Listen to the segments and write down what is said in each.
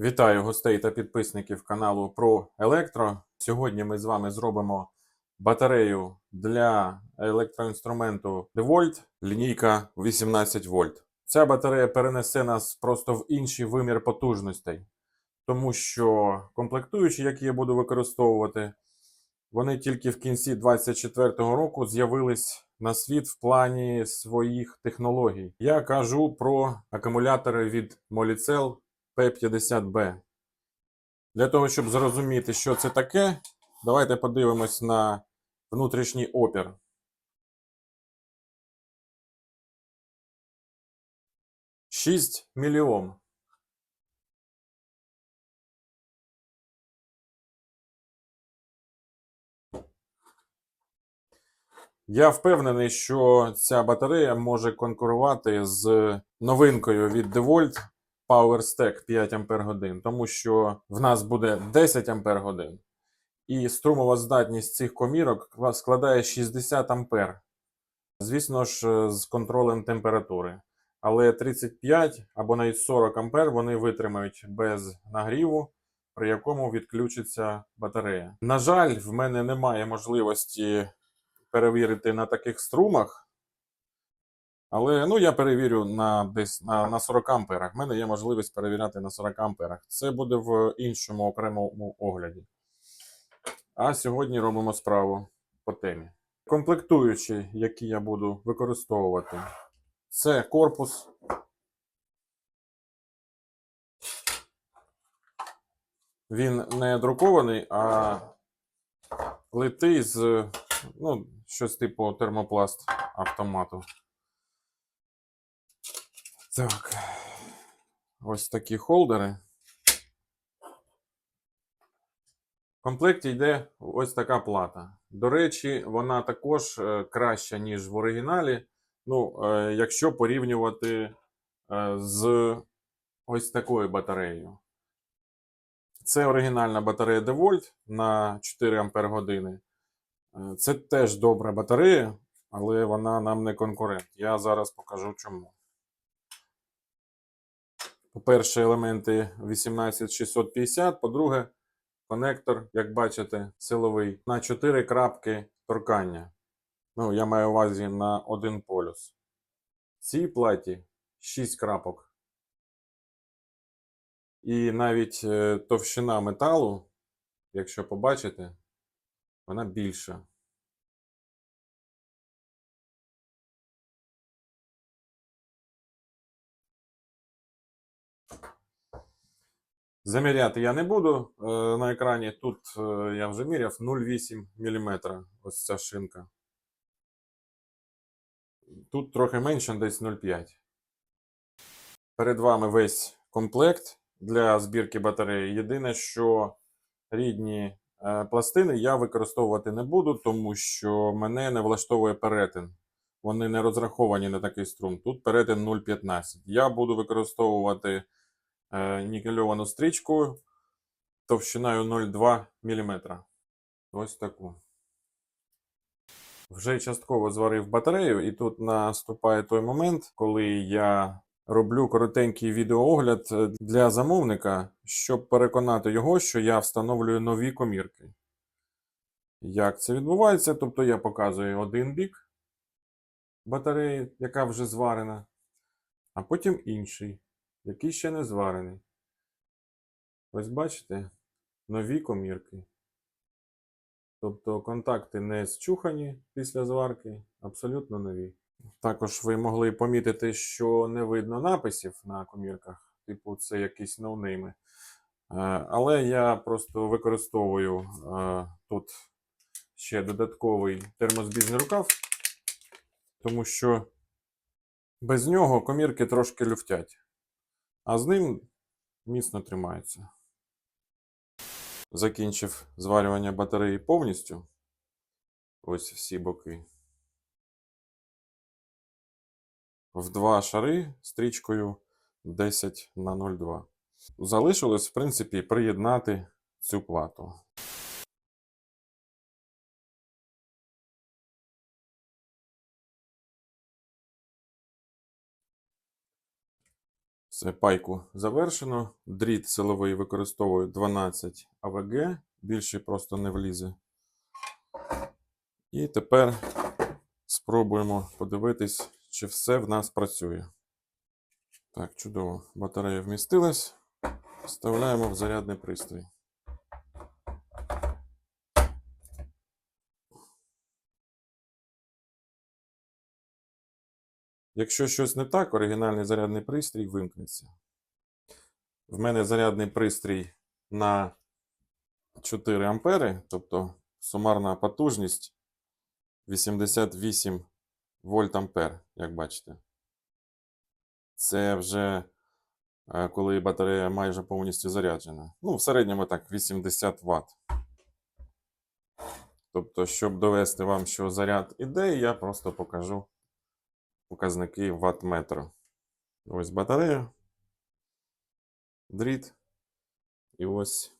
Вітаю гостей та підписників каналу Про Електро. Сьогодні ми з вами зробимо батарею для електроінструменту DeWalt, лінійка 18 вольт. Ця батарея перенесе нас просто в інший вимір потужностей, тому що комплектуючі, які я буду використовувати, вони тільки в кінці 2024 року з'явились на світ в плані своїх технологій. Я кажу про акумулятори від Molicel P50B. Для того, щоб зрозуміти, що це таке, давайте подивимось на внутрішній опір. Шість мільйон. Я впевнений, що ця батарея може конкурувати з новинкою від DeWalt Power Stack 5 Ампер годин, тому що в нас буде 10 Ампер годин, і струмова здатність цих комірок складає 60 Ампер. Звісно ж, з контролем температури. Але 35 або навіть 40 Ампер вони витримають без нагріву, при якому відключиться батарея. На жаль, в мене немає можливості перевірити на таких струмах. Але ну, я перевірю на десь на, на 40 амперах. В мене є можливість перевіряти на 40 амперах. Це буде в іншому окремому огляді. А сьогодні робимо справу по темі. Комплектуючі, які я буду використовувати, це корпус. Він не друкований, а литий з ну, щось типу термопласт автомату. Так. Ось такі холдери. В комплекті йде ось така плата. До речі, вона також е, краща, ніж в оригіналі. Ну, е, якщо порівнювати е, з ось такою батареєю. Це оригінальна батарея DeWalt на 4 Ампер години. Е, Це теж добра батарея, але вона нам не конкурент. Я зараз покажу чому. По-перше, елементи 18650, по-друге, конектор, як бачите, силовий на 4 крапки торкання. Ну, я маю увазі на один полюс. В цій платі 6 крапок. І навіть е, товщина металу, якщо побачите, вона більша. Заміряти я не буду е, на екрані. Тут е, я вже міряв 0,8 мм. Ось ця шинка. Тут трохи менше, десь 0,5. Перед вами весь комплект для збірки батареї. Єдине, що рідні е, пластини я використовувати не буду, тому що мене не влаштовує перетин. Вони не розраховані на такий струм. Тут перетин 0,15. Я буду використовувати нікельовану стрічку товщиною 0,2 мм. Ось таку. Вже частково зварив батарею, і тут наступає той момент, коли я роблю коротенький відеоогляд е, для замовника, щоб переконати його, що я встановлюю нові комірки. Як це відбувається? Тобто я показую один бік батареї, яка вже зварена, а потім інший, який ще не зварений. Ось бачите, нові комірки. Тобто контакти не зчухані після зварки, абсолютно нові. Також ви могли помітити, що не видно написів на комірках, типу, це якісь ноунейми. Е, Але я просто використовую е, тут ще додатковий термозбіжний рукав, тому що без нього комірки трошки люфтять, а з ним міцно тримаються. Закінчив зварювання батареї повністю. Ось всі боки. В два шари стрічкою 10 на 0,2. Залишилось, в принципі, приєднати цю плату. Все, пайку завершено. Дріт силовий використовую 12 АВГ, більше просто не влізе. І тепер спробуємо подивитись, чи все в нас працює. Так, чудово. Батарея вмістилась. Вставляємо в зарядний пристрій. Якщо щось не так, оригінальний зарядний пристрій вимкнеться. В мене зарядний пристрій на 4 ампери, тобто сумарна потужність 88 вольт ампер, як бачите. Це вже е, коли батарея майже повністю заряджена. Ну, в середньому так 80 Вт. Тобто, щоб довести вам, що заряд іде, я просто покажу показники ваттметру. Ось батарея, дріт. І ось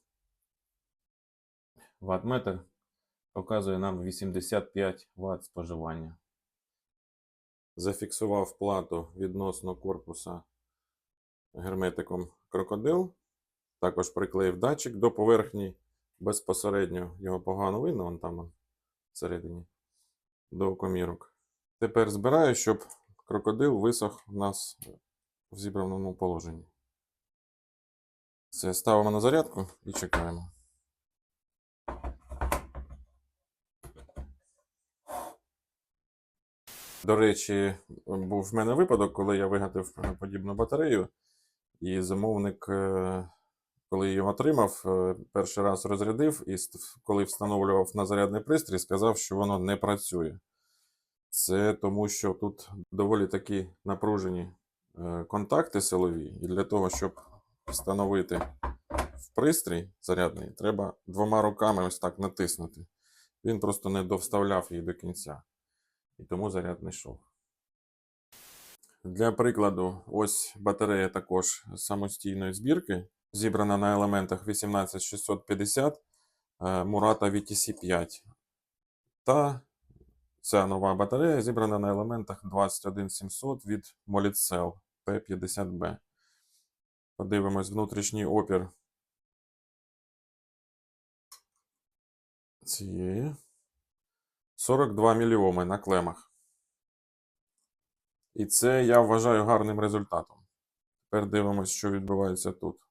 ваттметр показує нам 85 Вт споживання. Зафіксував плату відносно корпуса герметиком крокодил. Також приклеїв датчик до поверхні безпосередньо. Його погано видно, вон там всередині до комірок. Тепер збираю, щоб крокодил висох у нас в зібраному положенні. Все, ставимо на зарядку і чекаємо. До речі, був в мене випадок, коли я вигадав подібну батарею, і замовник, е, коли її отримав, е, перший раз розрядив, і коли встановлював на зарядний пристрій, сказав, що воно не працює. Це тому, що тут доволі такі напружені е, контакти силові, і для того, щоб встановити в пристрій зарядний, треба двома руками ось так натиснути. Він просто не довставляв її до кінця. І тому заряд не йшов. Для прикладу, ось батарея також самостійної збірки, зібрана на елементах 18650 е, Murata VTC 5. Та ця нова батарея зібрана на елементах 21700 від Molitcell P50B. Подивимось внутрішній опір цієї. 42 мільйоми на клемах. І це я вважаю гарним результатом. Тепер дивимося, що відбувається тут.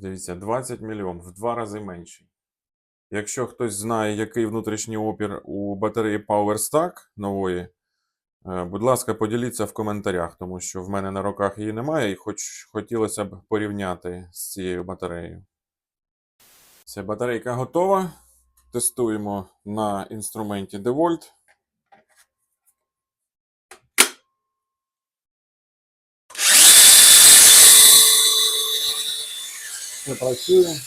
Дивіться, 20 мільйон в два рази менший. Якщо хтось знає, який внутрішній опір у батареї PowerStack нової, е, будь ласка, поділіться в коментарях, тому що в мене на руках її немає, і хоч хотілося б порівняти з цією батареєю. Ця батарейка готова. Тестуємо на інструменті DeWalt. Все працює.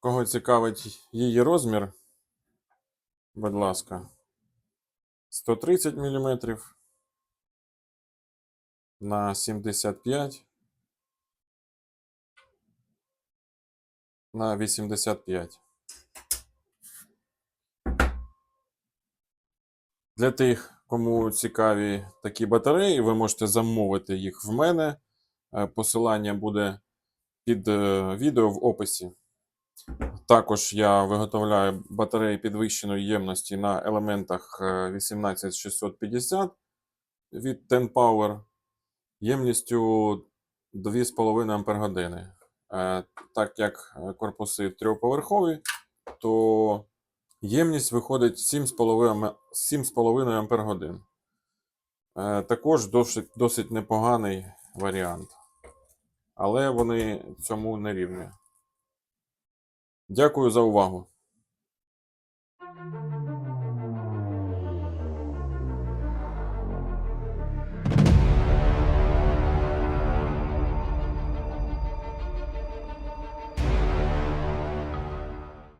Кого цікавить її розмір, будь ласка, 130 мм на 75 на 85. Для тих, кому цікаві такі батареї, ви можете замовити їх в мене. Е, Посилання буде під е, відео в описі. Також я виготовляю батареї підвищеної ємності на елементах е, 18650 від Ten Power ємністю 2,5 Ах. Е, Так як е, корпуси трьохповерхові, то ємність виходить 7,5 7,5 Ах. Е, Також досить, досить непоганий варіант. Але вони цьому не рівні. Дякую за увагу.